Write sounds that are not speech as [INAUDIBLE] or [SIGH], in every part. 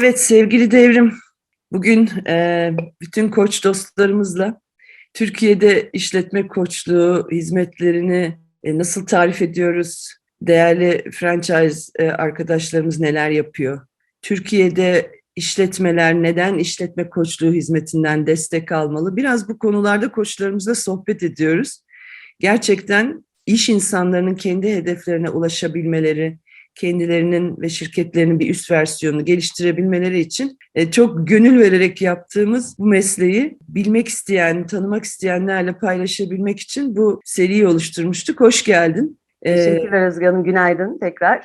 Evet sevgili Devrim, bugün e, bütün koç dostlarımızla Türkiye'de işletme koçluğu hizmetlerini e, nasıl tarif ediyoruz? Değerli franchise e, arkadaşlarımız neler yapıyor? Türkiye'de işletmeler neden işletme koçluğu hizmetinden destek almalı? Biraz bu konularda koçlarımızla sohbet ediyoruz. Gerçekten iş insanlarının kendi hedeflerine ulaşabilmeleri, kendilerinin ve şirketlerinin bir üst versiyonunu geliştirebilmeleri için e, çok gönül vererek yaptığımız bu mesleği bilmek isteyen, tanımak isteyenlerle paylaşabilmek için bu seriyi oluşturmuştuk. Hoş geldin. E, Teşekkürler Özge Hanım. Günaydın tekrar.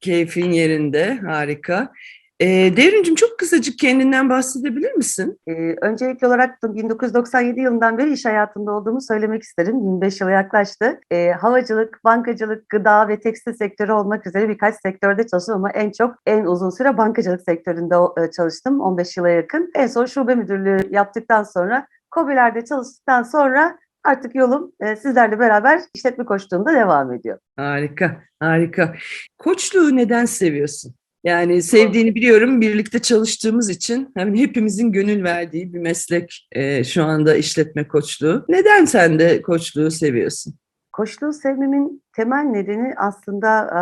Keyfin yerinde, harika. E, Devrimcim çok kısacık kendinden bahsedebilir misin? Ee, öncelikli olarak da 1997 yılından beri iş hayatında olduğumu söylemek isterim. 25 yıla yaklaştı. Ee, havacılık, bankacılık, gıda ve tekstil sektörü olmak üzere birkaç sektörde çalıştım ama en çok en uzun süre bankacılık sektöründe e, çalıştım. 15 yıla yakın. En son şube müdürlüğü yaptıktan sonra COBİ'lerde çalıştıktan sonra artık yolum e, sizlerle beraber işletme koçluğunda devam ediyor. Harika, harika. Koçluğu neden seviyorsun? Yani sevdiğini biliyorum. Birlikte çalıştığımız için hem hepimizin gönül verdiği bir meslek e, şu anda işletme koçluğu. Neden sen de koçluğu seviyorsun? Koçluğu sevmemin temel nedeni aslında e,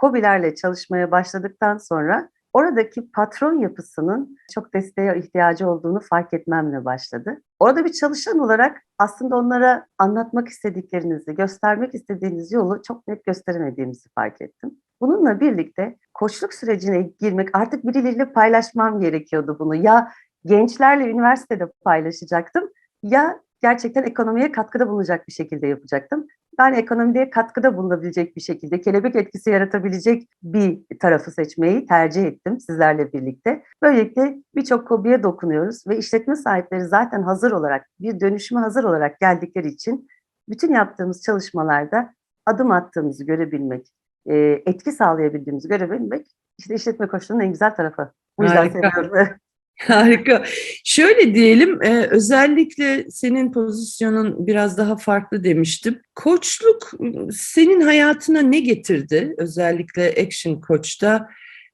COBİ'lerle çalışmaya başladıktan sonra oradaki patron yapısının çok desteğe ihtiyacı olduğunu fark etmemle başladı. Orada bir çalışan olarak aslında onlara anlatmak istediklerinizi, göstermek istediğiniz yolu çok net gösteremediğimizi fark ettim. Bununla birlikte koçluk sürecine girmek artık birileriyle paylaşmam gerekiyordu bunu. Ya gençlerle üniversitede paylaşacaktım ya gerçekten ekonomiye katkıda bulunacak bir şekilde yapacaktım. Ben ekonomide katkıda bulunabilecek bir şekilde, kelebek etkisi yaratabilecek bir tarafı seçmeyi tercih ettim sizlerle birlikte. Böylelikle birçok hobiye dokunuyoruz ve işletme sahipleri zaten hazır olarak, bir dönüşüme hazır olarak geldikleri için bütün yaptığımız çalışmalarda adım attığımızı görebilmek, e, etki sağlayabildiğimizi görebilmek işte işletme koçluğunun en güzel tarafı. Bu yüzden Harika. seviyorum. [LAUGHS] Harika. Şöyle diyelim, e, özellikle senin pozisyonun biraz daha farklı demiştim. Koçluk senin hayatına ne getirdi? Özellikle Action Coach'ta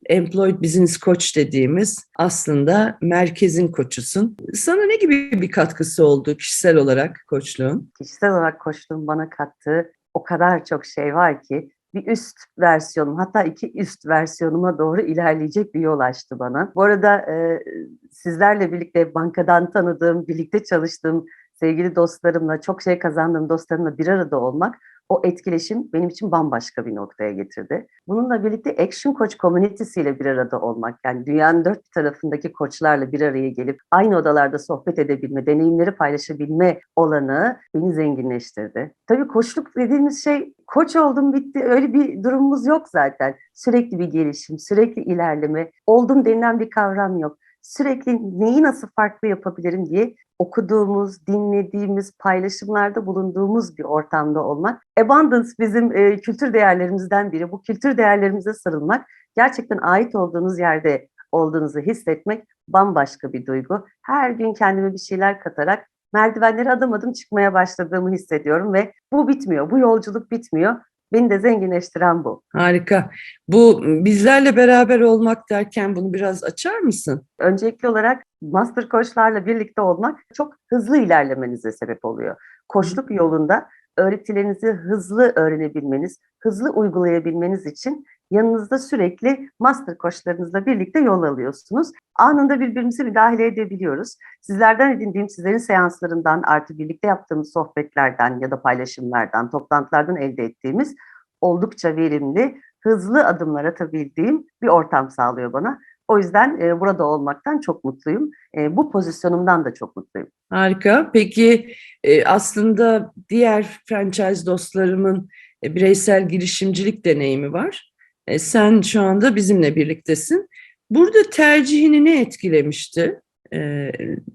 Employed Business Coach dediğimiz aslında merkezin koçusun. Sana ne gibi bir katkısı oldu kişisel olarak koçluğun? Kişisel olarak koçluğun bana kattığı o kadar çok şey var ki bir üst versiyonum hatta iki üst versiyonuma doğru ilerleyecek bir yol açtı bana. Bu arada e, sizlerle birlikte bankadan tanıdığım, birlikte çalıştığım sevgili dostlarımla, çok şey kazandığım dostlarımla bir arada olmak o etkileşim benim için bambaşka bir noktaya getirdi. Bununla birlikte Action Coach Community ile bir arada olmak, yani dünyanın dört tarafındaki koçlarla bir araya gelip aynı odalarda sohbet edebilme, deneyimleri paylaşabilme olanı beni zenginleştirdi. Tabii koçluk dediğimiz şey, koç oldum bitti, öyle bir durumumuz yok zaten. Sürekli bir gelişim, sürekli ilerleme, oldum denilen bir kavram yok. Sürekli neyi nasıl farklı yapabilirim diye okuduğumuz, dinlediğimiz, paylaşımlarda bulunduğumuz bir ortamda olmak. Abundance bizim e, kültür değerlerimizden biri. Bu kültür değerlerimize sarılmak, gerçekten ait olduğunuz yerde olduğunuzu hissetmek bambaşka bir duygu. Her gün kendime bir şeyler katarak merdivenleri adım adım çıkmaya başladığımı hissediyorum ve bu bitmiyor, bu yolculuk bitmiyor. Beni de zenginleştiren bu. Harika. Bu bizlerle beraber olmak derken bunu biraz açar mısın? Öncelikli olarak master koçlarla birlikte olmak çok hızlı ilerlemenize sebep oluyor. Koçluk yolunda öğretilerinizi hızlı öğrenebilmeniz, hızlı uygulayabilmeniz için yanınızda sürekli master koçlarınızla birlikte yol alıyorsunuz. Anında birbirimizi müdahale edebiliyoruz. Sizlerden edindiğim, sizlerin seanslarından artı birlikte yaptığımız sohbetlerden ya da paylaşımlardan, toplantılardan elde ettiğimiz oldukça verimli, hızlı adımlar atabildiğim bir ortam sağlıyor bana. O yüzden e, burada olmaktan çok mutluyum. E, bu pozisyonumdan da çok mutluyum. Harika. Peki e, aslında diğer franchise dostlarımın e, bireysel girişimcilik deneyimi var. E, sen şu anda bizimle birliktesin. Burada tercihini ne etkilemişti e,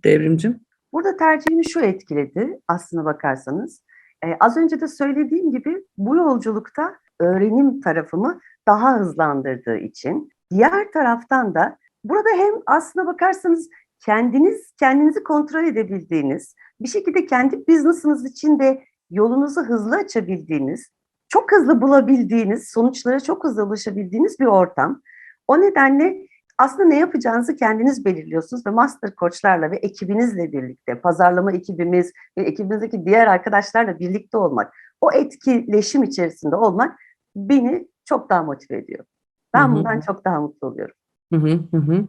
Devrimcim? Burada tercihimi şu etkiledi aslına bakarsanız. E, az önce de söylediğim gibi bu yolculukta öğrenim tarafımı daha hızlandırdığı için diğer taraftan da burada hem aslına bakarsanız kendiniz kendinizi kontrol edebildiğiniz, bir şekilde kendi business'ınız için de yolunuzu hızlı açabildiğiniz, çok hızlı bulabildiğiniz, sonuçlara çok hızlı ulaşabildiğiniz bir ortam. O nedenle aslında ne yapacağınızı kendiniz belirliyorsunuz ve master koçlarla ve ekibinizle birlikte, pazarlama ekibimiz ve ekibimizdeki diğer arkadaşlarla birlikte olmak, o etkileşim içerisinde olmak beni çok daha motive ediyor. Ben Hı hı. bundan çok daha mutlu oluyorum. Hı hı hı.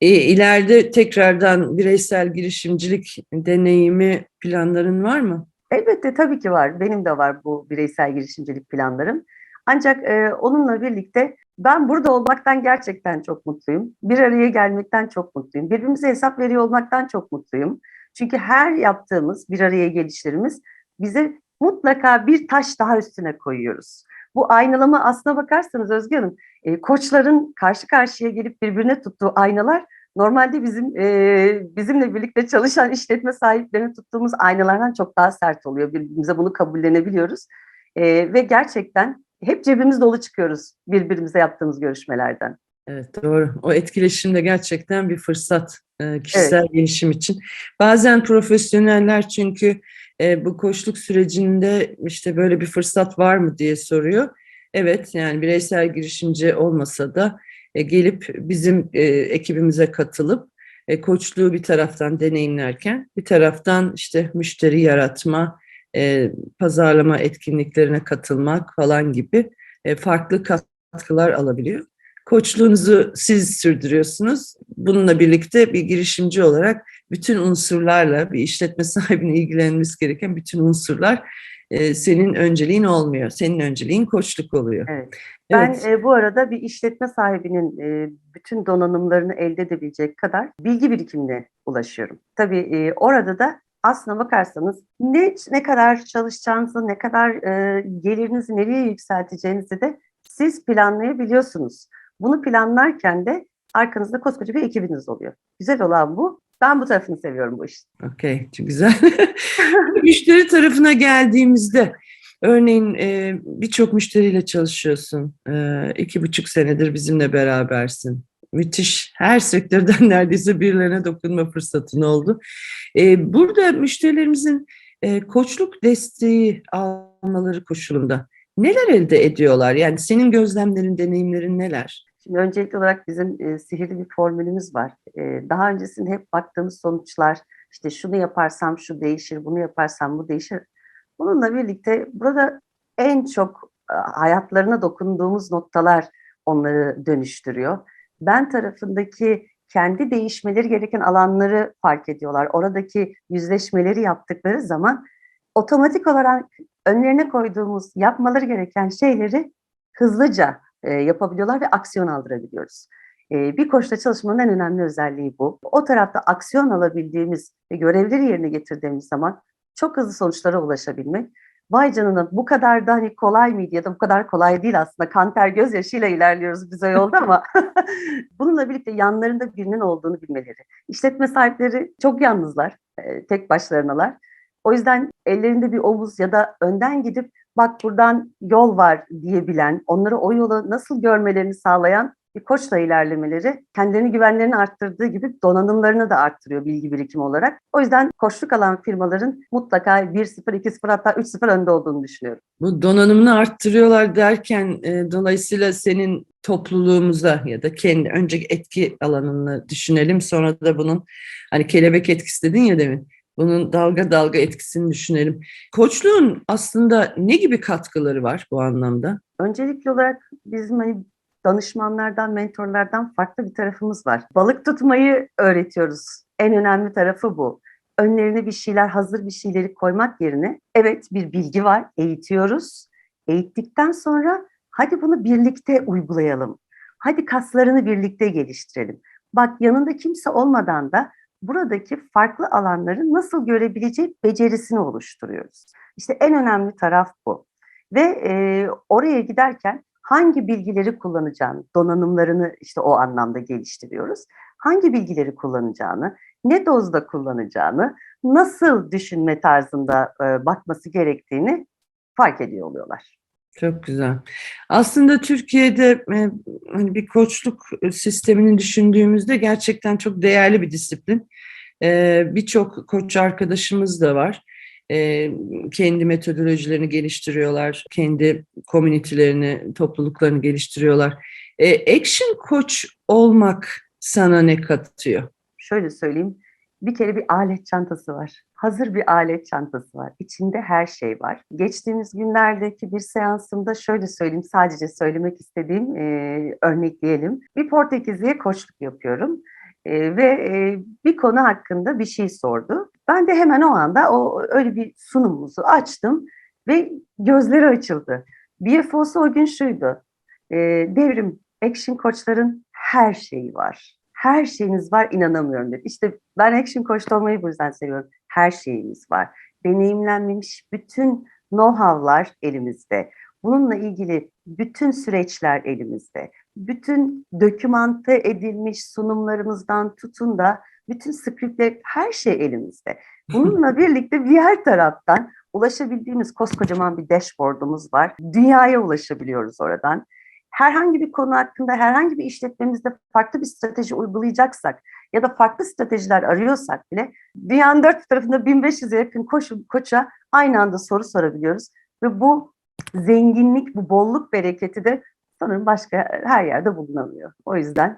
E, ileride tekrardan bireysel girişimcilik deneyimi planların var mı? Elbette tabii ki var. Benim de var bu bireysel girişimcilik planlarım. Ancak e, onunla birlikte ben burada olmaktan gerçekten çok mutluyum. Bir araya gelmekten çok mutluyum. Birbirimize hesap veriyor olmaktan çok mutluyum. Çünkü her yaptığımız bir araya gelişlerimiz bize mutlaka bir taş daha üstüne koyuyoruz. Bu aynalama aslına bakarsanız Özge Hanım, e, koçların karşı karşıya gelip birbirine tuttuğu aynalar normalde bizim e, bizimle birlikte çalışan işletme sahiplerine tuttuğumuz aynalardan çok daha sert oluyor. Birbirimize bunu kabullenebiliyoruz. E, ve gerçekten hep cebimiz dolu çıkıyoruz birbirimize yaptığımız görüşmelerden. Evet doğru. O etkileşim de gerçekten bir fırsat e, kişisel gelişim için. Bazen profesyoneller çünkü e, bu koçluk sürecinde işte böyle bir fırsat var mı diye soruyor. Evet yani bireysel girişimci olmasa da e, gelip bizim e, ekibimize katılıp e, koçluğu bir taraftan deneyimlerken bir taraftan işte müşteri yaratma, pazarlama etkinliklerine katılmak falan gibi farklı katkılar alabiliyor. Koçluğunuzu siz sürdürüyorsunuz. Bununla birlikte bir girişimci olarak bütün unsurlarla bir işletme sahibine [LAUGHS] ilgilenmesi gereken bütün unsurlar e, senin önceliğin olmuyor. Senin önceliğin koçluk oluyor. Evet. Ben Evet. e, bu arada bir işletme sahibinin e, bütün donanımlarını elde edebilecek kadar bilgi birikimine ulaşıyorum. Tabii e, orada da aslına bakarsanız ne ne kadar çalışacağınızı, ne kadar e, gelirinizi nereye yükselteceğinizi de siz planlayabiliyorsunuz. Bunu planlarken de arkanızda koskoca bir ekibiniz oluyor. Güzel olan bu. Ben bu tarafını seviyorum bu işin. Okey, çok güzel. [LAUGHS] Müşteri tarafına geldiğimizde, örneğin e, birçok müşteriyle çalışıyorsun. E, iki buçuk senedir bizimle berabersin. Müthiş. Her sektörden [LAUGHS] neredeyse birilerine dokunma fırsatın oldu. E, burada müşterilerimizin e, koçluk desteği almaları koşulunda neler elde ediyorlar? Yani senin gözlemlerin, deneyimlerin neler? Şimdi öncelikli olarak bizim e, sihirli bir formülümüz var. E, daha öncesinde hep baktığımız sonuçlar, işte şunu yaparsam şu değişir, bunu yaparsam bu değişir. Bununla birlikte burada en çok e, hayatlarına dokunduğumuz noktalar onları dönüştürüyor. Ben tarafındaki kendi değişmeleri gereken alanları fark ediyorlar. Oradaki yüzleşmeleri yaptıkları zaman otomatik olarak önlerine koyduğumuz yapmaları gereken şeyleri hızlıca e, yapabiliyorlar ve aksiyon aldırabiliyoruz. E, bir koçla çalışmanın en önemli özelliği bu. O tarafta aksiyon alabildiğimiz ve görevleri yerine getirdiğimiz zaman çok hızlı sonuçlara ulaşabilmek. Vay canına bu kadar da hani kolay mıydı ya da bu kadar kolay değil aslında. Kan ter gözyaşıyla ilerliyoruz biz o yolda ama [LAUGHS] bununla birlikte yanlarında birinin olduğunu bilmeleri. İşletme sahipleri çok yalnızlar, e, tek başlarınalar. O yüzden ellerinde bir omuz ya da önden gidip bak buradan yol var diyebilen, onları o yolu nasıl görmelerini sağlayan bir koçla ilerlemeleri kendilerini güvenlerini arttırdığı gibi donanımlarını da arttırıyor bilgi birikimi olarak. O yüzden koçluk alan firmaların mutlaka 1-0, 2-0 hatta 3-0 önde olduğunu düşünüyorum. Bu donanımını arttırıyorlar derken e, dolayısıyla senin topluluğumuza ya da kendi önceki etki alanını düşünelim. Sonra da bunun hani kelebek etkisi dedin ya demin. Bunun dalga dalga etkisini düşünelim. Koçluğun aslında ne gibi katkıları var bu anlamda? Öncelikli olarak bizim hani danışmanlardan, mentorlardan farklı bir tarafımız var. Balık tutmayı öğretiyoruz. En önemli tarafı bu. Önlerine bir şeyler, hazır bir şeyleri koymak yerine evet bir bilgi var, eğitiyoruz. Eğittikten sonra hadi bunu birlikte uygulayalım. Hadi kaslarını birlikte geliştirelim. Bak yanında kimse olmadan da buradaki farklı alanları nasıl görebileceği becerisini oluşturuyoruz. İşte en önemli taraf bu. Ve e, oraya giderken hangi bilgileri kullanacağını, donanımlarını işte o anlamda geliştiriyoruz. Hangi bilgileri kullanacağını, ne dozda kullanacağını, nasıl düşünme tarzında e, bakması gerektiğini fark ediyor oluyorlar. Çok güzel. Aslında Türkiye'de e, hani bir koçluk sistemini düşündüğümüzde gerçekten çok değerli bir disiplin. E, Birçok koç arkadaşımız da var. E, kendi metodolojilerini geliştiriyorlar, kendi komünitelerini, topluluklarını geliştiriyorlar. Action coach olmak sana ne katıyor? Şöyle söyleyeyim. Bir kere bir alet çantası var. Hazır bir alet çantası var. İçinde her şey var. Geçtiğimiz günlerdeki bir seansımda şöyle söyleyeyim, sadece söylemek istediğim e, örnekleyelim. Bir Portekizli'ye koçluk yapıyorum. E, ve e, bir konu hakkında bir şey sordu. Ben de hemen o anda o öyle bir sunumumuzu açtım ve gözleri açıldı. BFO'su o gün şuydu. E, devrim, action koçların her şeyi var. Her şeyiniz var inanamıyorum dedi. İşte ben action coach olmayı bu yüzden seviyorum. Her şeyimiz var. Deneyimlenmemiş bütün know-how'lar elimizde. Bununla ilgili bütün süreçler elimizde. Bütün dokümante edilmiş sunumlarımızdan tutun da bütün skriptler her şey elimizde. [LAUGHS] Bununla birlikte diğer taraftan ulaşabildiğimiz koskocaman bir dashboardumuz var. Dünyaya ulaşabiliyoruz oradan. Herhangi bir konu hakkında herhangi bir işletmemizde farklı bir strateji uygulayacaksak ya da farklı stratejiler arıyorsak bile dünyanın dört tarafında 1500'e yakın koç, koça aynı anda soru sorabiliyoruz. Ve bu zenginlik, bu bolluk bereketi de sanırım başka her yerde bulunamıyor. O yüzden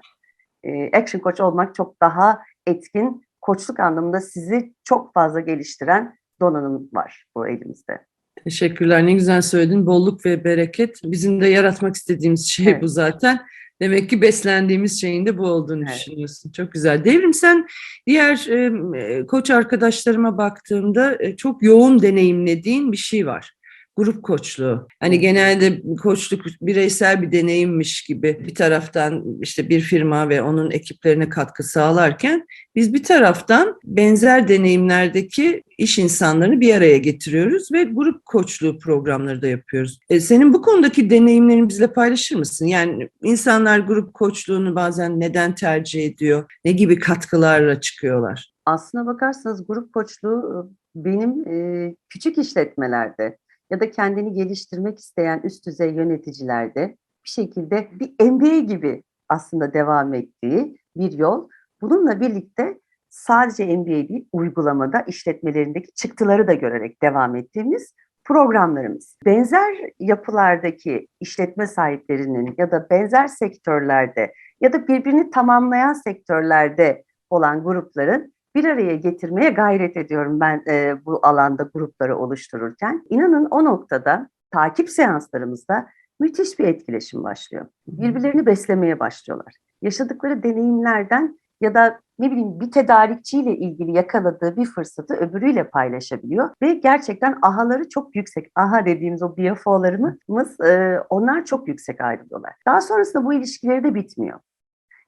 e, action coach olmak çok daha etkin, koçluk anlamında sizi çok fazla geliştiren donanım var bu elimizde. Teşekkürler. Ne güzel söyledin. Bolluk ve bereket. Bizim de yaratmak istediğimiz şey Evet. bu zaten. Demek ki beslendiğimiz şeyin de bu olduğunu Evet. düşünüyorsun. Çok güzel. Devrim sen diğer e, koç arkadaşlarıma baktığımda e, çok yoğun deneyimlediğin bir şey var. Grup koçluğu. Hani genelde koçluk bireysel bir deneyimmiş gibi bir taraftan işte bir firma ve onun ekiplerine katkı sağlarken biz bir taraftan benzer deneyimlerdeki iş insanlarını bir araya getiriyoruz ve grup koçluğu programları da yapıyoruz. E, senin bu konudaki deneyimlerini bizle paylaşır mısın? Yani insanlar grup koçluğunu bazen neden tercih ediyor? Ne gibi katkılarla çıkıyorlar? Aslına bakarsanız grup koçluğu benim e, küçük işletmelerde ya da kendini geliştirmek isteyen üst düzey yöneticilerde bir şekilde bir MBA gibi aslında devam ettiği bir yol. Bununla birlikte sadece MBA değil, uygulamada işletmelerindeki çıktıları da görerek devam ettiğimiz programlarımız. Benzer yapılardaki işletme sahiplerinin ya da benzer sektörlerde ya da birbirini tamamlayan sektörlerde olan grupların bir araya getirmeye gayret ediyorum ben e, bu alanda grupları oluştururken. İnanın o noktada takip seanslarımızda müthiş bir etkileşim başlıyor. Birbirlerini beslemeye başlıyorlar. Yaşadıkları deneyimlerden ya da ne bileyim bir tedarikçiyle ilgili yakaladığı bir fırsatı öbürüyle paylaşabiliyor ve gerçekten ahaları çok yüksek. Aha dediğimiz o BFO'larımız e, onlar çok yüksek ayrılıyorlar. Daha sonrasında bu ilişkileri de bitmiyor.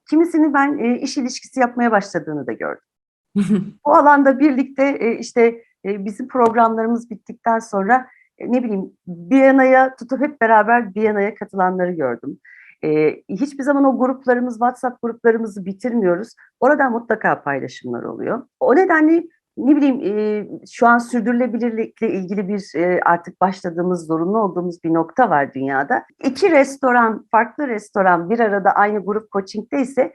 Kimisini ben e, iş ilişkisi yapmaya başladığını da gördüm. Bu alanda birlikte e, işte e, bizim programlarımız bittikten sonra e, ne bileyim Viyana'ya tutup hep beraber Viyana'ya katılanları gördüm. Hiçbir zaman o gruplarımız, WhatsApp gruplarımızı bitirmiyoruz. Oradan mutlaka paylaşımlar oluyor. O nedenle ne bileyim şu an sürdürülebilirlikle ilgili bir artık başladığımız, zorunlu olduğumuz bir nokta var dünyada. İki restoran, farklı restoran bir arada aynı grup coaching'de ise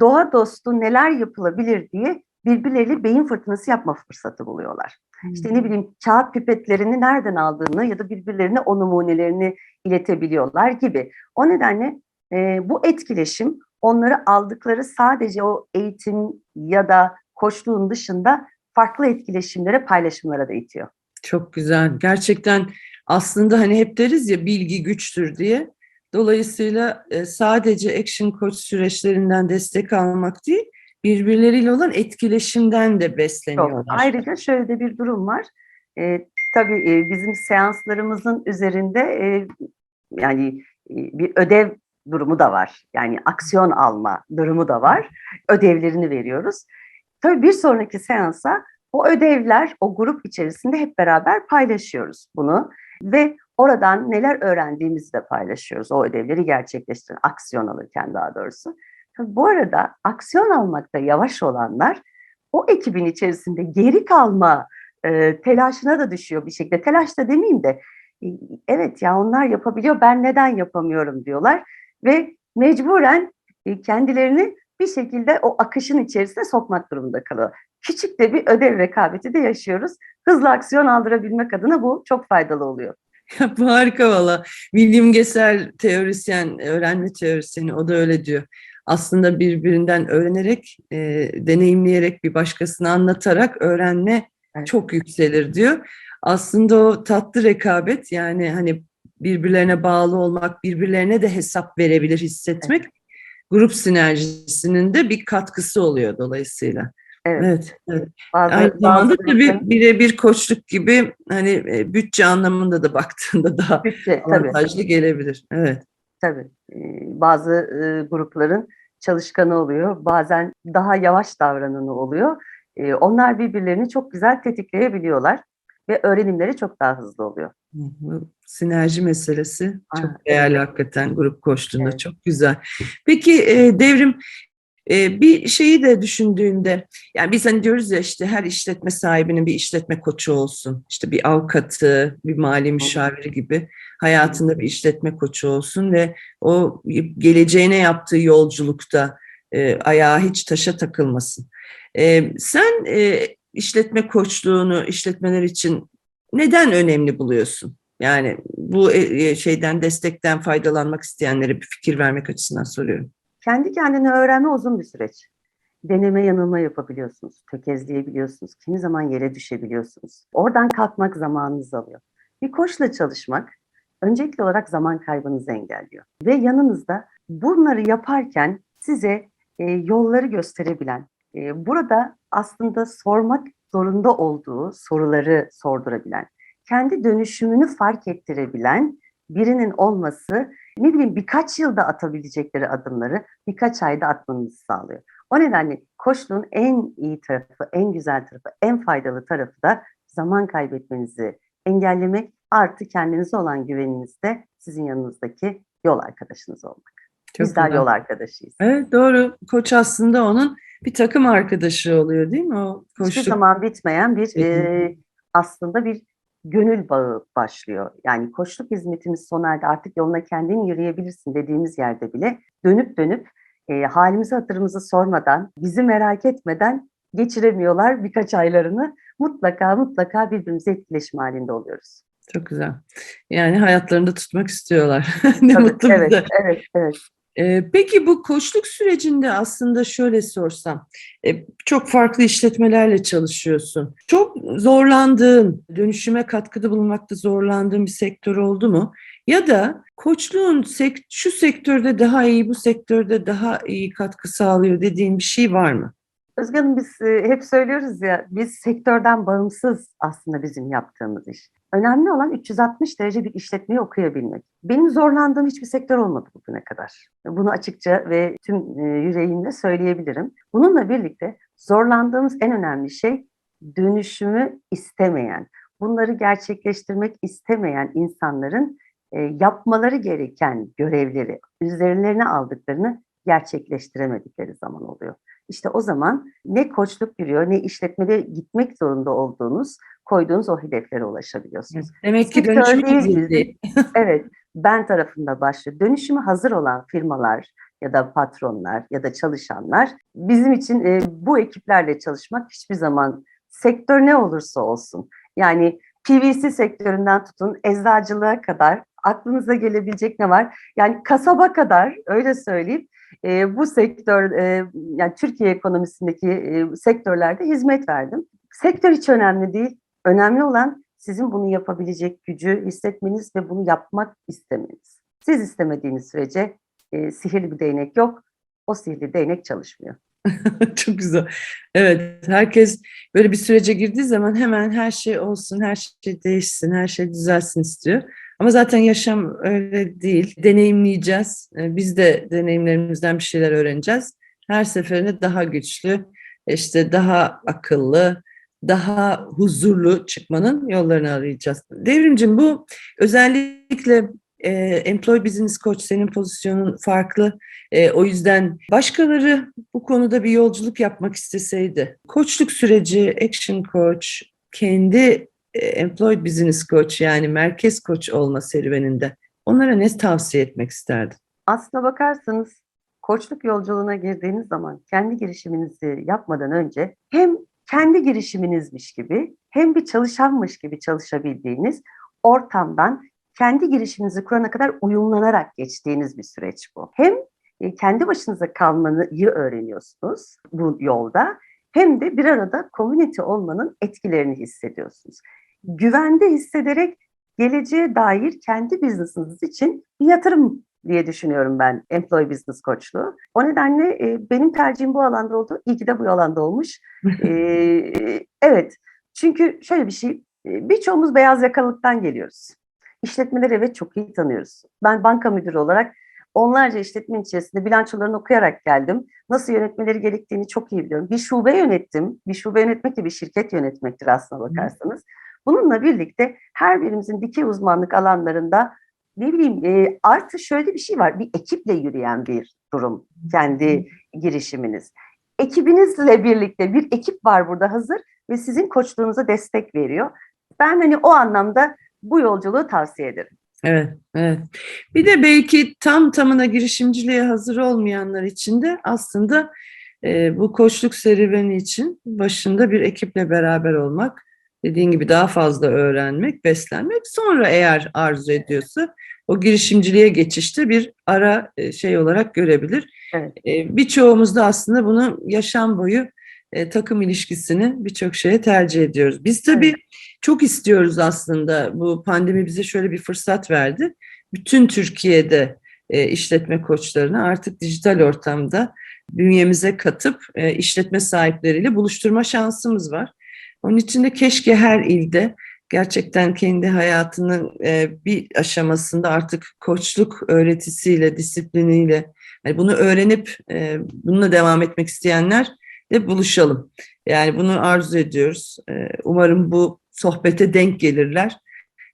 doğa dostu neler yapılabilir diye birbirleriyle beyin fırtınası yapma fırsatı buluyorlar. İşte ne bileyim kağıt pipetlerini nereden aldığını ya da birbirlerine o numunelerini iletebiliyorlar gibi. O nedenle e, bu etkileşim onları aldıkları sadece o eğitim ya da koçluğun dışında farklı etkileşimlere, paylaşımlara da itiyor. Çok güzel. Gerçekten aslında hani hep deriz ya bilgi güçtür diye. Dolayısıyla sadece action coach süreçlerinden destek almak değil, birbirleriyle olan etkileşimden de Çok. besleniyorlar. Ayrıca şöyle de bir durum var. E, tabii e, bizim seanslarımızın üzerinde e, yani e, bir ödev durumu da var. Yani aksiyon alma durumu da var. Ödevlerini veriyoruz. Tabii bir sonraki seansa o ödevler o grup içerisinde hep beraber paylaşıyoruz bunu ve oradan neler öğrendiğimizi de paylaşıyoruz. O ödevleri gerçekleştiren, aksiyon alırken daha doğrusu. Bu arada aksiyon almakta yavaş olanlar o ekibin içerisinde geri kalma e, telaşına da düşüyor bir şekilde. Telaş da demeyeyim de e, evet ya onlar yapabiliyor ben neden yapamıyorum diyorlar ve mecburen e, kendilerini bir şekilde o akışın içerisine sokmak durumunda kalıyor. Küçük de bir ödev rekabeti de yaşıyoruz. Hızlı aksiyon aldırabilmek adına bu çok faydalı oluyor. [LAUGHS] Harika valla. William Gesell teorisyen, öğrenme teorisyeni o da öyle diyor. Aslında birbirinden öğrenerek, e, deneyimleyerek bir başkasına anlatarak öğrenme Evet. çok yükselir diyor. Aslında o tatlı rekabet yani hani birbirlerine bağlı olmak, birbirlerine de hesap verebilir hissetmek grup sinerjisinin de bir katkısı oluyor dolayısıyla. Evet. Evet, evet. Bazı, Aynı zamanda bazı tabii birebir koçluk gibi hani e, bütçe anlamında da baktığında [LAUGHS] daha bütçe tabii. avantajlı gelebilir. Evet. Tabii. Bazı grupların çalışkanı oluyor. Bazen daha yavaş davrananı oluyor. Ee, Onlar birbirlerini çok güzel tetikleyebiliyorlar ve öğrenimleri çok daha hızlı oluyor. Sinerji meselesi çok değerli hakikaten grup koçluğunda Evet. çok güzel. Peki e, devrim e, bir şeyi de düşündüğünde yani biz hani diyoruz ya işte her işletme sahibinin bir işletme koçu olsun. İşte bir avukatı, bir mali müşaviri gibi hayatında bir işletme koçu olsun ve o geleceğine yaptığı yolculukta e, ayağı hiç taşa takılmasın. E, sen e, işletme koçluğunu işletmeler için neden önemli buluyorsun? Yani bu e, şeyden destekten faydalanmak isteyenlere bir fikir vermek açısından soruyorum. Kendi kendine öğrenme uzun bir süreç. Deneme yanılma yapabiliyorsunuz, tökezleyebiliyorsunuz, kimi zaman yere düşebiliyorsunuz. Oradan kalkmak zamanınızı alıyor. Bir koçla çalışmak öncelikli olarak zaman kaybınızı engelliyor. Ve yanınızda bunları yaparken size e, yolları gösterebilen, e, burada aslında sormak zorunda olduğu soruları sordurabilen, kendi dönüşümünü fark ettirebilen birinin olması ne bileyim birkaç yılda atabilecekleri adımları birkaç ayda atmanızı sağlıyor. O nedenle koçluğun en iyi tarafı, en güzel tarafı, en faydalı tarafı da zaman kaybetmenizi engellemek artı kendinize olan güveniniz de sizin yanınızdaki yol arkadaşınız olmak. Çok Bizler güzel. yol arkadaşıyız. Evet doğru. Koç aslında onun bir takım arkadaşı oluyor değil mi? O Hiçbir koçluk. zaman bitmeyen bir e, aslında bir gönül bağı başlıyor. Yani koçluk hizmetimiz sona erdi artık yoluna kendin yürüyebilirsin dediğimiz yerde bile dönüp dönüp e, halimizi hatırımızı sormadan, bizi merak etmeden geçiremiyorlar birkaç aylarını. Mutlaka mutlaka birbirimize etkileşim halinde oluyoruz. Çok güzel. Yani hayatlarında tutmak istiyorlar. [LAUGHS] ne Tabii, mutlu evet, bize. evet, evet. Ee, peki bu koçluk sürecinde aslında şöyle sorsam, e, çok farklı işletmelerle çalışıyorsun. Çok zorlandığın, dönüşüme katkıda bulunmakta zorlandığın bir sektör oldu mu? Ya da koçluğun şu sektörde daha iyi, bu sektörde daha iyi katkı sağlıyor dediğin bir şey var mı? Özge Hanım biz e, hep söylüyoruz ya biz sektörden bağımsız aslında bizim yaptığımız iş. Önemli olan 360 derece bir işletmeyi okuyabilmek. Benim zorlandığım hiçbir sektör olmadı bugüne kadar. Bunu açıkça ve tüm e, yüreğimle söyleyebilirim. Bununla birlikte zorlandığımız en önemli şey dönüşümü istemeyen, bunları gerçekleştirmek istemeyen insanların e, yapmaları gereken görevleri, üzerlerine aldıklarını gerçekleştiremedikleri zaman oluyor. İşte o zaman ne koçluk yürüyor ne işletmede gitmek zorunda olduğunuz, koyduğunuz o hedeflere ulaşabiliyorsunuz. Demek ki dönüşüm [LAUGHS] evet, ben tarafında başlıyor. Dönüşümü hazır olan firmalar ya da patronlar ya da çalışanlar bizim için e, bu ekiplerle çalışmak hiçbir zaman sektör ne olursa olsun. Yani PVC sektöründen tutun eczacılığa kadar aklınıza gelebilecek ne var? Yani kasaba kadar öyle söyleyeyim e, bu sektör e, yani Türkiye ekonomisindeki e, sektörlerde hizmet verdim. Sektör hiç önemli değil. Önemli olan sizin bunu yapabilecek gücü hissetmeniz ve bunu yapmak istemeniz. Siz istemediğiniz sürece e, sihirli bir değnek yok. O sihirli değnek çalışmıyor. [LAUGHS] Çok güzel. Evet, herkes böyle bir sürece girdiği zaman hemen her şey olsun, her şey değişsin, her şey düzelsin istiyor. Ama zaten yaşam öyle değil. Deneyimleyeceğiz. Ee, Biz de deneyimlerimizden bir şeyler öğreneceğiz. Her seferinde daha güçlü, işte daha akıllı, daha huzurlu çıkmanın yollarını arayacağız. Devrimcim bu özellikle e, Employee Business Coach senin pozisyonun farklı. E, o yüzden başkaları bu konuda bir yolculuk yapmak isteseydi, koçluk süreci, action coach, kendi employed business coach yani merkez koç olma serüveninde onlara ne tavsiye etmek isterdin? Aslına bakarsanız koçluk yolculuğuna girdiğiniz zaman kendi girişiminizi yapmadan önce hem kendi girişiminizmiş gibi hem bir çalışanmış gibi çalışabildiğiniz ortamdan kendi girişiminizi kurana kadar uyumlanarak geçtiğiniz bir süreç bu. Hem e, kendi başınıza kalmayı öğreniyorsunuz bu yolda hem de bir arada community olmanın etkilerini hissediyorsunuz. Güvende hissederek geleceğe dair kendi business'ınız için bir yatırım diye düşünüyorum ben employee business koçluğu. O nedenle e, benim tercihim bu alanda oldu. İyi ki de bu alanda olmuş. [LAUGHS] E, evet. Çünkü şöyle bir şey, e, birçoğumuz beyaz yakalıktan geliyoruz. İşletmeleri evet çok iyi tanıyoruz. Ben banka müdürü olarak onlarca işletmenin içerisinde bilançolarını okuyarak geldim. Nasıl yönetmeleri gerektiğini çok iyi biliyorum. Bir şube yönettim. Bir şube yönetmek de bir şirket yönetmektir aslına bakarsanız. Bununla birlikte her birimizin dikey uzmanlık alanlarında ne bileyim e, artı şöyle bir şey var. Bir ekiple yürüyen bir durum kendi girişiminiz. Ekibinizle birlikte bir ekip var burada hazır ve sizin koçluğunuza destek veriyor. Ben hani o anlamda bu yolculuğu tavsiye ederim. Evet, evet. Bir de belki tam tamına girişimciliğe hazır olmayanlar için de aslında e, bu koçluk serüveni için başında bir ekiple beraber olmak, dediğin gibi daha fazla öğrenmek, beslenmek, sonra eğer arzu ediyorsa o girişimciliğe geçişte bir ara e, şey olarak görebilir. Evet. E, birçoğumuz da aslında bunu yaşam boyu e, takım ilişkisini birçok şeye tercih ediyoruz. Biz tabii çok istiyoruz aslında. Bu pandemi bize şöyle bir fırsat verdi. Bütün Türkiye'de işletme koçlarını artık dijital ortamda bünyemize katıp işletme sahipleriyle buluşturma şansımız var. Onun için de keşke her ilde gerçekten kendi hayatının e, bir aşamasında artık koçluk öğretisiyle, disipliniyle yani bunu öğrenip e, bununla devam etmek isteyenler de buluşalım. Yani bunu arzu ediyoruz. E, umarım bu sohbete denk gelirler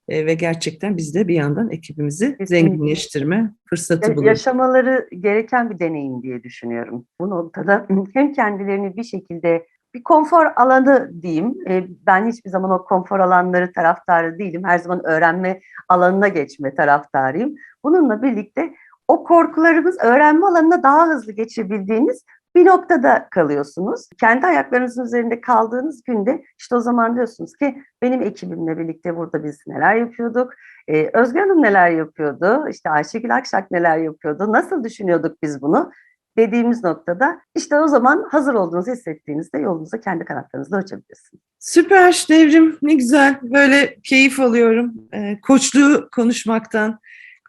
ve gerçekten biz de bir yandan ekibimizi Kesinlikle. zenginleştirme fırsatı buluruz. Yaşamaları gereken bir deneyim diye düşünüyorum. Bu noktada [LAUGHS] hem kendilerini bir şekilde bir konfor alanı diyeyim. E, Ben hiçbir zaman o konfor alanları taraftarı değilim. Her zaman öğrenme alanına geçme taraftarıyım. Bununla birlikte o korkularımız öğrenme alanına daha hızlı geçebildiğiniz bir noktada kalıyorsunuz. Kendi ayaklarınızın üzerinde kaldığınız günde işte o zaman diyorsunuz ki benim ekibimle birlikte burada biz neler yapıyorduk? Ee, Özgür Hanım neler yapıyordu? İşte Ayşegül Akşak neler yapıyordu? Nasıl düşünüyorduk biz bunu? Dediğimiz noktada işte o zaman hazır olduğunuzu hissettiğinizde yolunuza kendi kanatlarınızla uçabilirsiniz. Süper Devrim ne güzel böyle keyif alıyorum Ee, koçluğu konuşmaktan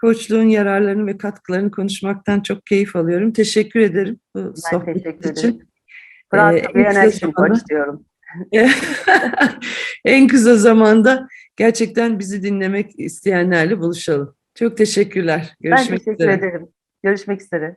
koçluğun yararlarını ve katkılarını konuşmaktan çok keyif alıyorum teşekkür ederim bu Ben sohbet teşekkür için. ederim. Fırat Ee, enerjim zamanda- koç diyorum. [LAUGHS] en kısa zamanda gerçekten bizi dinlemek isteyenlerle buluşalım. Çok teşekkürler. Ben Görüşmek teşekkür üzere. ederim. Görüşmek üzere.